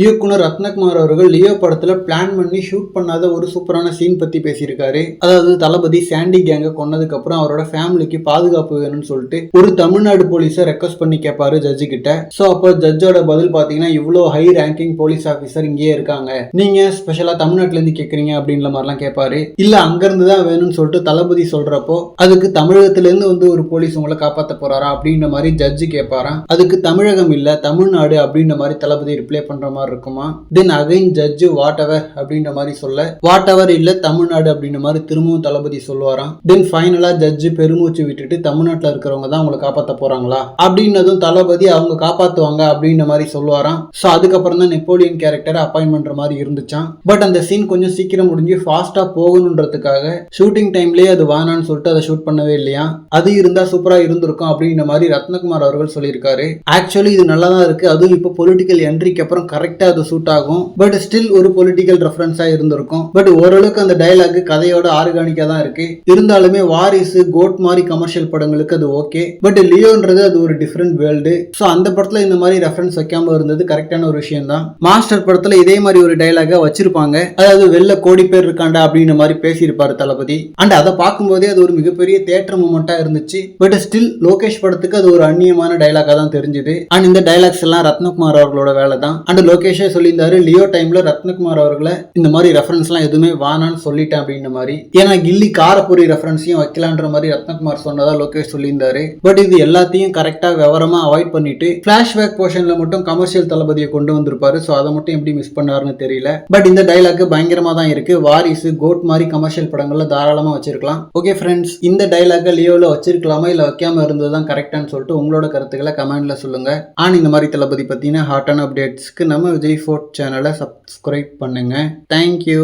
இயக்குனர் ரத்னகுமார் அவர்கள் லியோ படத்துல பிளான் பண்ணி ஷூட் பண்ணாத ஒரு சூப்பரான சீன் பத்தி பேசியிருக்காரு. அதாவது தளபதி சாண்டி கேங்க கொன்னதுக்கு அப்புறம் அவரோட ஃபேமிலிக்கு பாதுகாப்பு வேணும்னு சொல்லிட்டு ஒரு தமிழ்நாடு போலீஸை ரெக்வஸ்ட் பண்ணி கேட்பாரு ஜட்ஜு கிட்ட. சோ அப்போ ஜட்ஜோட பதில் பாத்தீங்கன்னா இவ்வளோ ஹை ரேங்கிங் போலீஸ் ஆஃபீஸர் இங்கேயே இருக்காங்க. நீங்க ஸ்பெஷலா தமிழ்நாட்டுல இருந்து கேக்குறீங்க அப்படின்ற மாதிரிலாம் கேட்பாரு இல்ல அங்க தான் வேணும்னு சொல்லிட்டு தளபதி சொல்றப்போ அதுக்கு தமிழகத்துல இருந்து வந்து ஒரு போலீஸ் உங்களை காப்பாற்ற போறாரா அப்படின்ற மாதிரி ஜட்ஜு கேட்பாராம் அதுக்கு தமிழகம் இல்ல தமிழ்நாடு அப்படின்ற மாதிரி தளபதி ரிப்ளை பண்ற மாதிரி இருக்குமா then again judge whatever அப்படின்ற மாதிரி சொல்ல வாட் எவர் இல்ல தமிழ்நாடு அப்படின்ற மாதிரி திரும்பவும் தளபதி சொல்லுவாராம். தென் ஃபைனலா ஜட்ஜு பெருமூச்சு விட்டுட்டு தமிழ்நாட்டில் இருக்கிறவங்க தான் அவங்களை காப்பாத்த போறாங்களா? அப்படின்னதும் தளபதி அவங்க காப்பாத்துவாங்க அப்படின்ற மாதிரி சொல்லுவாராம். ஸோ அதுக்கப்புறம் தான் நெப்போலியன் கேரக்டர் அப்பாயின் பண்ற மாதிரி இருந்துச்சான் பட் அந்த சீன் கொஞ்சம் சீக்கிரம் முடிஞ்சு ஃபாஸ்டா போகணுன்றதுக்காக ஷூட்டிங் டைம்லயே அது வானான்னு சொல்லிட்டு அதை ஷூட் பண்ணவே இல்லையா? அது இருந்தா சூப்பரா இருந்திருக்கும் அப்படின்ற மாதிரி ரத்னகுமார் அவர்கள் சொல்லியிருக்காரு. ஆக்சுவலி இது நல்லா தான் இருக்கு. அதுவும் இப்போ பொலிட்டிக்கல் என்ட்ரிக்கு அப்புறம் கரெக்ட் அது சூட் ஆகும். பட் ஸ்டில் ஒரு பொலிட்டிக்கல் ரெஃபரன்ஸாக இருந்திருக்கும். பட் ஓரளவுக்கு அந்த டயலாக் கதையோட ஆர்கானிக்காக தான் இருக்கு. இருந்தாலுமே வாரிசு கோட் மாதிரி கமர்ஷியல் படங்களுக்கு அது ஓகே பட் லியோன்றது அது ஒரு டிஃப்ரெண்ட் வேர்ல்டு ஸோ அந்த படத்தில் இந்த மாதிரி ரெஃபரன்ஸ் வைக்காம இருந்தது கரெக்டான ஒரு விஷயம் தான் மாஸ்டர் படத்துல இதே மாதிரி ஒரு டைலாக வச்சிருப்பாங்க. அதாவது வெளில கோடி பேர் இருக்காண்டா அப்படின்ற மாதிரி பேசியிருப்பாரு தளபதி. அண்ட் அதை பார்க்கும்போதே அது ஒரு மிகப்பெரிய தேட்டர் மூமெண்ட்டாக இருந்துச்சு. பட் ஸ்டில் லோகேஷ் படத்துக்கு அது ஒரு அந்நியமான டைலாகா தான் தெரிஞ்சுது. அண்ட் இந்த டைலாக்ஸ் எல்லாம் ரத்னகுமார் அவர்களோட வேலை தான் அண்ட் லோகேஷ் சொல்லியிருந்தாரு. லியோ டைம்ல ரத்னகுமார் அவர்களை இந்த மாதிரி ரெஃபரன்ஸ்லாம் எதுவுமே வேணான்னு சொல்லிட்டேன் அப்படின்ற மாதிரி. ஏன்னா கில்லி காரப்பொரி ரெஃபரன்ஸையும் வைக்கலான்ற மாதிரி ரத்னகுமார் சொன்னதா லோகேஷ் சொல்லியிருந்தாரு. பட் இது எல்லாத்தையும் கரெக்டாக விவரமா அவாய்ட் பண்ணிட்டு பிளாஷ்பேக் போர்ஷன்ல மட்டும் கமர்ஷியல் தளபதியை கொண்டு வந்திருப்பாரு. ஸோ அதை மட்டும் எப்படி மிஸ் பண்ணாருன்னு தெரியல. பட் இந்த டைலாக் பயங்கரமாக தான் இருக்கு. வாரிசு கோட் மாதிரி கமர்ஷியல் படங்களில் தாராளமாக வச்சிருக்கலாம். ஓகே ஃப்ரெண்ட்ஸ் இந்த டைலாக லியோவில் வச்சிருக்கலாமா இல்லை வைக்காம இருந்தது தான் கரெக்டானு சொல்லிட்டு உங்களோட கருத்துக்களை கமெண்ட்ல சொல்லுங்க. ஆன் இந்த மாதிரி தளபதி பற்றின ஹாட்டான அப்டேட்ஸ்க்கு நம்ம விஜய் ஃபோர்ட் சேனலை சப்ஸ்கிரைப் பண்ணுங்க. Thank you